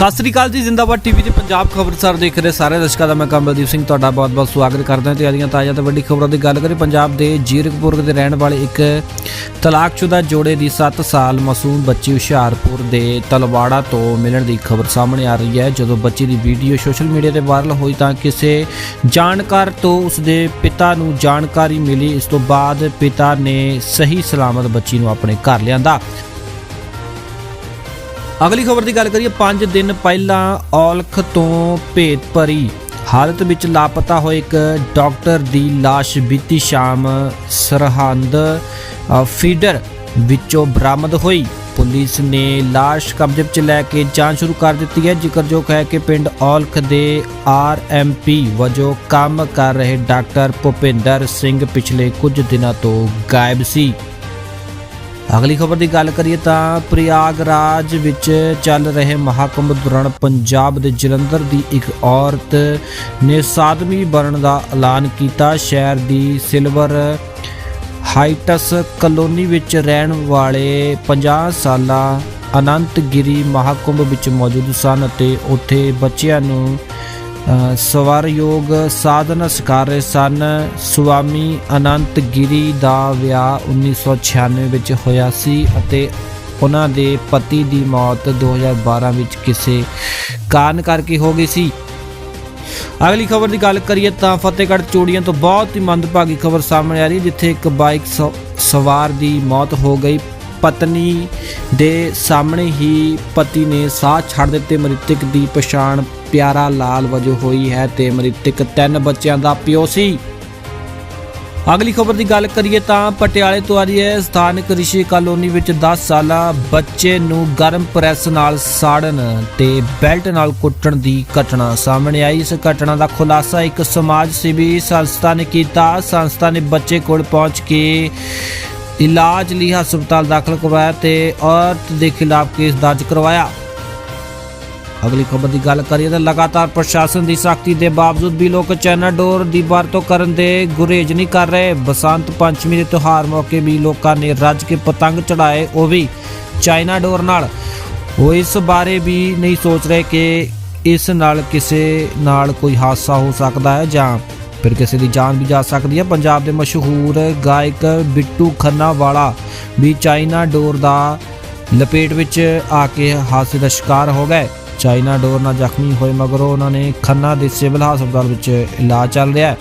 ਸਤਿ ਸ੍ਰੀ ਅਕਾਲ ਜੀ, ਜ਼ਿੰਦਾਬਾਦ ਟੀਵੀ ਤੇ ਪੰਜਾਬ ਖਬਰਸਾਰ ਦੇਖ ਰਹੇ ਸਾਰੇ ਦਰਸ਼ਕਾਂ ਦਾ ਮੈਂ ਕਮਲਦੀਪ ਸਿੰਘ, ਤੁਹਾਡਾ ਬਹੁਤ-ਬਹੁਤ ਸਵਾਗਤ ਕਰਦਾ ਹਾਂ। ਤੇ ਆਦੀਆਂ ਤਾਜ਼ਾ ਤੇ ਵੱਡੀ ਖਬਰਾਂ ਦੀ ਗੱਲ ਕਰੀਏ, ਪੰਜਾਬ ਦੇ ਜੀਰਕਪੁਰ ਦੇ ਰਹਿਣ ਵਾਲੇ ਇੱਕ ਤਲਾਕਸ਼ੁਦਾ ਜੋੜੇ ਦੀ 7 ਸਾਲ ਮਾਸੂਮ ਬੱਚੀ ਹੁਸ਼ਿਆਰਪੁਰ ਦੇ ਤਲਵਾੜਾ ਤੋਂ ਮਿਲਣ ਦੀ ਖਬਰ ਸਾਹਮਣੇ ਆ ਰਹੀ ਹੈ। ਜਦੋਂ ਬੱਚੀ ਦੀ ਵੀਡੀਓ ਸੋਸ਼ਲ ਮੀਡੀਆ ਤੇ ਵਾਇਰਲ ਹੋਈ ਤਾਂ ਕਿਸੇ ਜਾਣਕਾਰ ਤੋਂ ਉਸਦੇ ਪਿਤਾ ਨੂੰ ਜਾਣਕਾਰੀ ਮਿਲੀ। ਇਸ ਤੋਂ ਬਾਅਦ ਪਿਤਾ ਨੇ ਸਹੀ ਸਲਾਮਤ ਬੱਚੀ ਨੂੰ ਆਪਣੇ ਘਰ ਲਿਆਂਦਾ। ਅਗਲੀ ਖਬਰ ਦੀ ਗੱਲ ਕਰੀਏ 5 ਦਿਨ ਪਹਿਲਾਂ ਔਲਖ ਤੋਂ ਭੇਤ ਭਰੀ ਹਾਲਤ ਵਿੱਚ ਲਾਪਤਾ ਹੋਏ ਇੱਕ ਡਾਕਟਰ ਦੀ ਲਾਸ਼ ਬੀਤੀ ਸ਼ਾਮ ਸਰਹੰਦ ਫੀਡਰ ਵਿੱਚੋਂ ਬਰਾਮਦ ਹੋਈ। ਪੁਲਿਸ ਨੇ ਲਾਸ਼ ਕਬਜ਼ੇ ਵਿੱਚ ਲੈ ਕੇ ਜਾਂਚ ਸ਼ੁਰੂ ਕਰ ਦਿੱਤੀ ਹੈ। ਜ਼ਿਕਰਯੋਗ ਹੈ ਕਿ ਪਿੰਡ ਔਲਖ ਦੇ ਆਰਐਮਪੀ ਵਜੋਂ ਕੰਮ ਕਰ ਰਹੇ ਡਾਕਟਰ ਭੁਪਿੰਦਰ ਸਿੰਘ ਪਿਛਲੇ ਕੁਝ ਦਿਨਾਂ ਤੋਂ ਗਾਇਬ ਸੀ। ਅਗਲੀ ਖਬਰ ਦੀ ਗੱਲ ਕਰੀਏ ਤਾਂ ਪ੍ਰਯਾਗਰਾਜ ਵਿੱਚ ਚੱਲ ਰਹੇ ਮਹਾਕੁੰਭ ਦੌਰਾਨ ਪੰਜਾਬ ਦੇ ਜਲੰਧਰ ਦੀ ਇੱਕ ਔਰਤ ਨੇ ਸਾਧਵੀ ਬਣਨ ਦਾ ਐਲਾਨ ਕੀਤਾ। ਸ਼ਹਿਰ ਦੀ ਸਿਲਵਰ ਹਾਈਟਸ ਕਲੋਨੀ ਵਿੱਚ ਰਹਿਣ ਵਾਲੇ 50 ਸਾਲਾ ਅਨੰਤਗਿਰੀ ਮਹਾਕੁੰਭ ਵਿੱਚ ਮੌਜੂਦ ਸਨ ਅਤੇ ਉੱਥੇ ਬੱਚਿਆਂ ਨੂੰ ਸਵਾਰਯੋਗ ਸਾਧਨ ਸਿਖਾ ਰਹੇ ਸਨ। ਸੁਆਮੀ ਅਨੰਤ ਗਿਰੀ ਦਾ ਵਿਆਹ 1996 ਵਿੱਚ ਹੋਇਆ ਸੀ ਅਤੇ ਉਹਨਾਂ ਦੇ ਪਤੀ ਦੀ ਮੌਤ 2012 ਵਿੱਚ ਕਿਸੇ ਕਾਰਨ ਕਰਕੇ ਹੋ ਗਈ ਸੀ। ਅਗਲੀ ਖਬਰ ਦੀ ਗੱਲ ਕਰੀਏ ਤਾਂ ਫਤਿਹਗੜ੍ਹ ਚੂੜੀਆਂ ਤੋਂ ਬਹੁਤ ਹੀ ਮੰਦਭਾਗੀ ਖਬਰ ਸਾਹਮਣੇ ਆ ਰਹੀ ਜਿੱਥੇ ਇੱਕ ਬਾਈਕ ਸ- ਸਵਾਰ ਦੀ ਮੌਤ ਹੋ ਗਈ। ਪਤਨੀ ਦੇ ਸਾਹਮਣੇ ਹੀ ਪਤੀ ਨੇ ਸਾਹ ਛੱਡ ਦਿੱਤੇ। ਮ੍ਰਿਤਕ ਦੀ ਪਛਾਣ ਪਿਆਰਾ ਲਾਲ ਵਜੋਂ ਹੋਈ ਹੈ ਤੇ ਮ੍ਰਿਤਕ ਤਿੰਨ ਬੱਚਿਆਂ ਦਾ ਪਿਓ ਸੀ। ਅਗਲੀ ਖਬਰ ਦੀ ਗੱਲ ਕਰੀਏ ਤਾਂ ਪਟਿਆਲੇ ਤੋਂ ਆ ਰਹੀ ਹੈ, ਸਥਾਨਕ ਰਿਸ਼ੀ ਕਾਲੋਨੀ ਵਿੱਚ 10 ਸਾਲਾ ਬੱਚੇ ਨੂੰ ਗਰਮ ਪ੍ਰੈਸ ਨਾਲ ਸਾੜਨ ਤੇ ਬੈਲਟ ਨਾਲ ਕੁੱਟਣ ਦੀ ਘਟਨਾ ਸਾਹਮਣੇ ਆਈ। ਇਸ ਘਟਨਾ ਦਾ ਖੁਲਾਸਾ ਇੱਕ ਸਮਾਜ ਸੇਵੀ ਸੰਸਥਾ ਨੇ ਕੀਤਾ। ਸੰਸਥਾ ਨੇ ਬੱਚੇ ਕੋਲ ਪਹੁੰਚ ਕੇ ਇਲਾਜ ਲਈ ਹਸਪਤਾਲ ਦਾਖਲ ਕਰਵਾਇਆ ਤੇ ਔਰਤ ਦੇ ਖਿਲਾਫ ਕੇਸ ਦਰਜ ਕਰਵਾਇਆ। ਅਗਲੀ ਖਬਰ ਦੀ ਗੱਲ ਕਰੀਏ ਤਾਂ ਲਗਾਤਾਰ ਪ੍ਰਸ਼ਾਸਨ ਦੀ ਸਖਤੀ ਦੇ ਬਾਵਜੂਦ ਵੀ ਲੋਕ ਚਾਈਨਾ ਡੋਰ ਦੀ ਵਰਤੋਂ ਕਰਨ ਦੇ ਗੁਰੇਜ਼ ਨਹੀਂ ਕਰ ਰਹੇ। ਬਸੰਤ ਪੰਚਮੀ ਦੇ ਤਿਉਹਾਰ ਮੌਕੇ ਵੀ ਲੋਕਾਂ ਨੇ ਰੱਜ ਕੇ ਪਤੰਗ ਚੜਾਏ ਉਹ ਵੀ ਚਾਈਨਾ ਡੋਰ ਨਾਲ। ਉਹ ਇਸ ਬਾਰੇ ਵੀ ਨਹੀਂ ਸੋਚ ਰਹੇ ਕਿ ਇਸ ਨਾਲ ਕਿਸੇ ਨਾਲ ਕੋਈ ਹਾਦਸਾ ਹੋ ਸਕਦਾ ਹੈ ਜਾਂ ਫਿਰ ਕਿਸੇ ਦੀ ਜਾਨ ਵੀ ਜਾ ਸਕਦੀ ਹੈ। ਪੰਜਾਬ ਦੇ ਮਸ਼ਹੂਰ ਗਾਇਕ ਬਿੱਟੂ ਖੰਨਾ ਵਾਲਾ ਵੀ ਚਾਈਨਾ ਡੋਰ ਦਾ ਲਪੇਟ ਵਿੱਚ ਆ ਕੇ ਹਾਦਸੇ ਦਾ ਸ਼ਿਕਾਰ ਹੋ ਗਏ। ਚਾਈਨਾ ਡੋਰ ਨਾਲ ਜ਼ਖਮੀ ਹੋਏ ਮਗਰੋਂ ਉਹਨਾਂ ਨੇ ਖੰਨਾ ਦੇ ਸਿਵਲ ਹਸਪਤਾਲ ਵਿੱਚ ਇਲਾਜ ਚੱਲ ਰਿਹਾ ਹੈ।